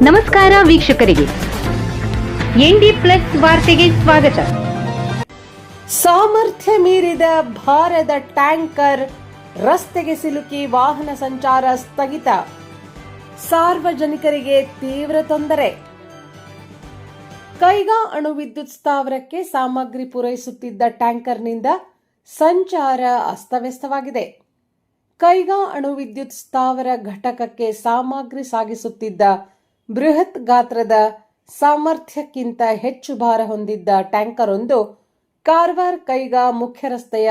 ನಮಸ್ಕಾರ ವೀಕ್ಷಕರಿಗೆ. ND plus ವಾರ್ತೆಗೆ ಸ್ವಾಗತ. ಸಾಮರ್ಥ್ಯ ಮೀರಿದ ಭಾರದ ಟ್ಯಾಂಕರ್ ರಸ್ತೆಗೆ ಸಿಲುಕಿ ವಾಹನ ಸಂಚಾರ ಸ್ಥಗಿತ. ಸಾರ್ವಜನಿಕರಿಗೆ ತೀವ್ರ ತೊಂದರೆ. ಕೈಗಾ ಅಣು ವಿದ್ಯುತ್ ಸ್ಥಾವರಕ್ಕೆ ಸಾಮಗ್ರಿ ಪೂರೈಸುತ್ತಿದ್ದ ಟ್ಯಾಂಕರ್ನಿಂದ ಸಂಚಾರ ಅಸ್ತವ್ಯಸ್ತವಾಗಿದೆ. ಕೈಗಾ ಅಣು ವಿದ್ಯುತ್ ಸ್ಥಾವರ ಘಟಕಕ್ಕೆ ಸಾಮಗ್ರಿ ಸಾಗಿಸುತ್ತಿದ್ದ ಬೃಹತ್ ಗಾತ್ರದ ಸಾಮರ್ಥ್ಯಕ್ಕಿಂತ ಹೆಚ್ಚು ಭಾರ ಹೊಂದಿದ್ದ ಟ್ಯಾಂಕರ್ ಒಂದು ಕಾರವಾರ ಕೈಗಾ ಮುಖ್ಯ ರಸ್ತೆಯ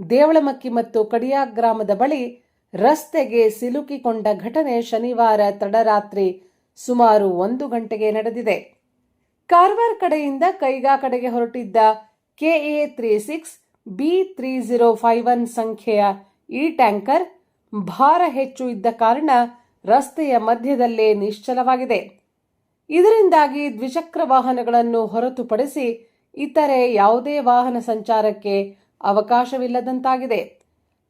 ದೇವಳಮಕ್ಕಿ ಮತ್ತು ಕಡಿಯಾ ಗ್ರಾಮದ ಬಳಿ ರಸ್ತೆಗೆ ಸಿಲುಕಿಕೊಂಡ ಘಟನೆ ಶನಿವಾರ ತಡರಾತ್ರಿ ಸುಮಾರು ಒಂದು ಗಂಟೆಗೆ ನಡೆದಿದೆ. ಕಾರವಾರ ಕಡೆಯಿಂದ ಕೈಗಾ ಕಡೆಗೆ ಹೊರಟಿದ್ದ KA three six B three zero five one ಸಂಖ್ಯೆಯ ಈ ಟ್ಯಾಂಕರ್ ಭಾರ ಹೆಚ್ಚು ಇದ್ದ ಕಾರಣ ರಸ್ತೆಯ ಮಧ್ಯದಲ್ಲೇ ನಿಶ್ಚಲವಾಗಿದೆ. ಇದರಿಂದಾಗಿ ದ್ವಿಚಕ್ರ ವಾಹನಗಳನ್ನು ಹೊರತುಪಡಿಸಿ ಇತರೆ ಯಾವುದೇ ವಾಹನ ಸಂಚಾರಕ್ಕೆ ಅವಕಾಶವಿಲ್ಲದಂತಾಗಿದೆ.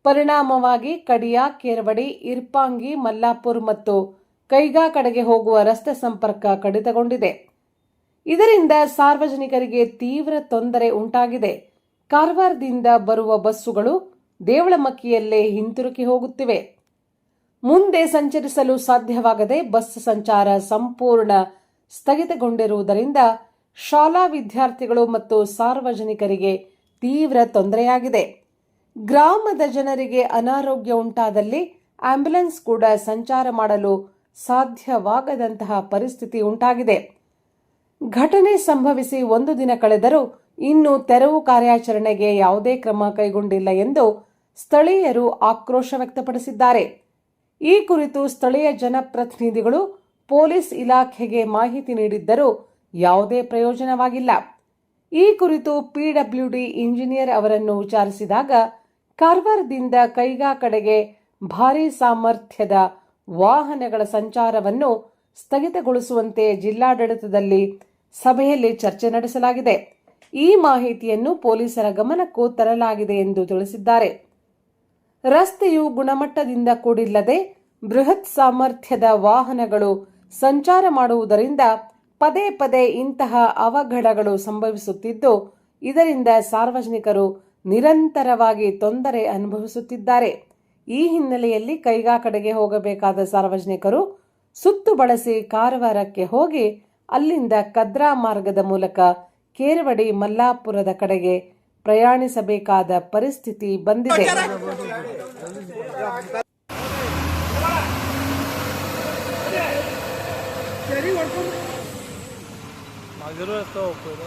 ಪರಿಣಾಮವಾಗಿ ಕಡಿಯಾ, ಕೇರವಡಿ, ಇರ್ಪಾಂಗಿ, ಮಲ್ಲಾಪುರ್ ಮತ್ತು ಕೈಗಾ ಕಡೆಗೆ ಹೋಗುವ ರಸ್ತೆ ಸಂಪರ್ಕ ಕಡಿತಗೊಂಡಿದೆ. ಇದರಿಂದ ಸಾರ್ವಜನಿಕರಿಗೆ ತೀವ್ರ ತೊಂದರೆ ಉಂಟಾಗಿದೆ. ಕಾರವಾರದಿಂದ ಬರುವ ಬಸ್ಸುಗಳು ದೇವಳಮಕ್ಕಿಯಲ್ಲೇ ಹಿಂತಿರುಗಿ ಹೋಗುತ್ತಿವೆ. ಮುಂದೆ ಸಂಚರಿಸಲು ಸಾಧ್ಯವಾಗದೆ ಬಸ್ ಸಂಚಾರ ಸಂಪೂರ್ಣ ಸ್ಥಗಿತಗೊಂಡಿರುವುದರಿಂದ ಶಾಲಾ ವಿದ್ಯಾರ್ಥಿಗಳು ಮತ್ತು ಸಾರ್ವಜನಿಕರಿಗೆ ತೀವ್ರ ತೊಂದರೆಯಾಗಿದೆ. ಗ್ರಾಮದ ಜನರಿಗೆ ಅನಾರೋಗ್ಯ ಉಂಟಾದಲ್ಲಿ ಆಂಬ್ಯುಲೆನ್ಸ್ ಕೂಡ ಸಂಚಾರ ಮಾಡಲು ಸಾಧ್ಯವಾಗದಂತಹ ಪರಿಸ್ಥಿತಿ ಉಂಟಾಗಿದೆ. ಘಟನೆ ಸಂಭವಿಸಿ ಒಂದು ದಿನ ಕಳೆದರೂ ಇನ್ನು ತೆರವು ಕಾರ್ಯಾಚರಣೆಗೆ ಯಾವುದೇ ಕ್ರಮ ಕೈಗೊಂಡಿಲ್ಲ ಎಂದು ಸ್ಥಳೀಯರು ಆಕ್ರೋಶ ವ್ಯಕ್ತಪಡಿಸಿದ್ದಾರೆ. ಈ ಕುರಿತು ಸ್ಥಳೀಯ ಜನಪ್ರತಿನಿಧಿಗಳು ಪೊಲೀಸ್ ಇಲಾಖೆಗೆ ಮಾಹಿತಿ ನೀಡಿದ್ದರೂ ಯಾವುದೇ ಪ್ರಯೋಜನವಾಗಿಲ್ಲ. ಈ ಕುರಿತು ಪಿಡಬ್ಲ್ಯೂಡಿ ಇಂಜಿನಿಯರ್ ಅವರನ್ನು ವಿಚಾರಿಸಿದಾಗ, ಕಾರ್ವಾರದಿಂದ ಕೈಗಾ ಕಡೆಗೆ ಭಾರೀ ಸಾಮರ್ಥ್ಯದ ವಾಹನಗಳ ಸಂಚಾರವನ್ನು ಸ್ಥಗಿತಗೊಳಿಸುವಂತೆ ಜಿಲ್ಲಾಡಳಿತದಲ್ಲಿ ಸಭೆಯಲ್ಲಿ ಚರ್ಚೆ ನಡೆಸಲಾಗಿದೆ. ಈ ಮಾಹಿತಿಯನ್ನು ಪೊಲೀಸರ ಗಮನಕ್ಕೂ ತರಲಾಗಿದೆ ಎಂದು ತಿಳಿಸಿದ್ದಾರೆ. ರಸ್ತೆಯು ಗುಣಮಟ್ಟದಿಂದ ಕೂಡಿಲ್ಲದೆ ಬೃಹತ್ ಸಾಮರ್ಥ್ಯದ ವಾಹನಗಳು ಸಂಚಾರ ಮಾಡುವುದರಿಂದ ಪದೇ ಪದೇ ಇಂತಹ ಅವಘಡಗಳು ಸಂಭವಿಸುತ್ತಿದ್ದು, ಇದರಿಂದ ಸಾರ್ವಜನಿಕರು ನಿರಂತರವಾಗಿ ತೊಂದರೆ ಅನುಭವಿಸುತ್ತಿದ್ದಾರೆ. ಈ ಹಿನ್ನೆಲೆಯಲ್ಲಿ ಕೈಗಾ ಕಡೆಗೆ ಹೋಗಬೇಕಾದ ಸಾರ್ವಜನಿಕರು ಸುತ್ತು ಬಳಸಿ ಕಾರವಾರಕ್ಕೆ ಹೋಗಿ ಅಲ್ಲಿಂದ ಕದ್ರಾ ಮಾರ್ಗದ ಮೂಲಕ ಕೇರವಡಿ ಮಲ್ಲಾಪುರದ ಕಡೆಗೆ ಪ್ರಯಾಣಿಸಬೇಕಾದ ಪರಿಸ್ಥಿತಿ ಬಂದಿದೆ. Magro es todo, pero...